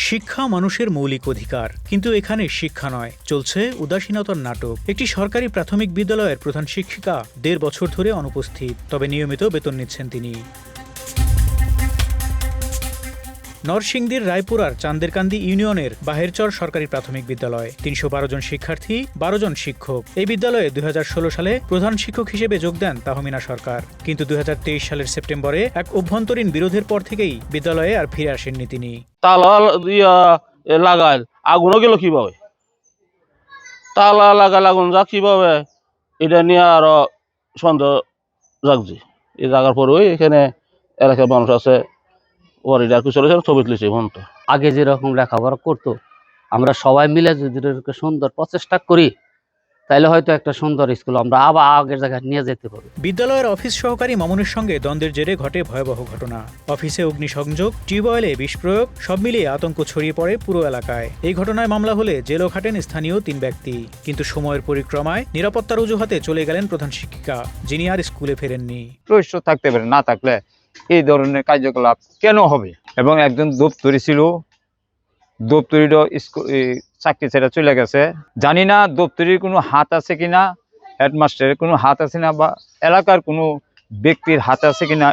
শিক্ষা মানুষের মৌলিক অধিকার। কিন্তু এখানে শিক্ষা নয়। চলছে উদাসীনতার নাটক। একটি সরকারি প্রাথমিক বিদ্যালয়ের প্রধান শিক্ষিকা দেড় বছর ধরে অনুপস্থিত, তবে নিয়মিত বেতন নিচ্ছেন তিনি। নরসিংদীর রায়পুরার চান্দেরকান্দি ইউনিয়নের বাহেরচর সরকারি প্রাথমিক বিদ্যালয় তিনশো বারো জন শিক্ষার্থী, বারো জন শিক্ষক। এই বিদ্যালয়ে দুই হাজার ষোলো সালে প্রধান শিক্ষক হিসেবে যোগ দেন তাহমিনা সরকার। কিন্তু দুই হাজার তেইশ সালের সেপ্টেম্বরে এক অভ্যন্তরীণ বিরোধের পর থেকেই বিদ্যালয়ে আর ফিরে আসেননি তিনি। তালা আগুনও গেল কীভাবে? তালা লাগাইল আগুন যা কীভাবে? এটা নিয়ে আরও সন্দেহ জাগছে। এই জাগার পরে এখানে এলাকার মানুষ আছে। ওর এটা ছবি তুলেছে আগে যেরকম লেখাপড়া করতো আমরা সবাই মিলে যদি সুন্দর প্রচেষ্টা করি তাহলে হয়তো একটা সুন্দর স্কুল আমরা আবার আগের জায়গায় নিয়ে যেতে পারব। বিদ্যালয়ের অফিস সহকারী মামুনের সঙ্গে দ্বন্দ্বের জেরে ঘটে ভয়াবহ ঘটনা। অফিসে অগ্নিসংযোগ টিউবওয়েলে বিষ প্রয়োগ সব মিলিয়ে আতঙ্ক ছড়িয়ে পড়ে পুরো এলাকায়। এই ঘটনায় মামলা হলে জেলও খাটেন স্থানীয় তিন ব্যক্তি। কিন্তু সময়ের পরিক্রমায় নিরাপত্তার অজুহাতে চলে গেলেন প্রধান শিক্ষিকা যিনি আর স্কুলে ফেরেননি। প্রশ্ন থাকতে পারে না থাকলে এই ধরনের কার্যকলাপ কেন হবে? এবং একজন দপ্তরি ছিল, দপ্তরিরও চাকরি ছেড়ে চলে গেছে। জানি না দপ্তরির কোনো হাত আছে কিনা, হেডমাস্টারের কোনো হাত আছে না বা এলাকার কোনো ব্যক্তির হাত আছে কিনা।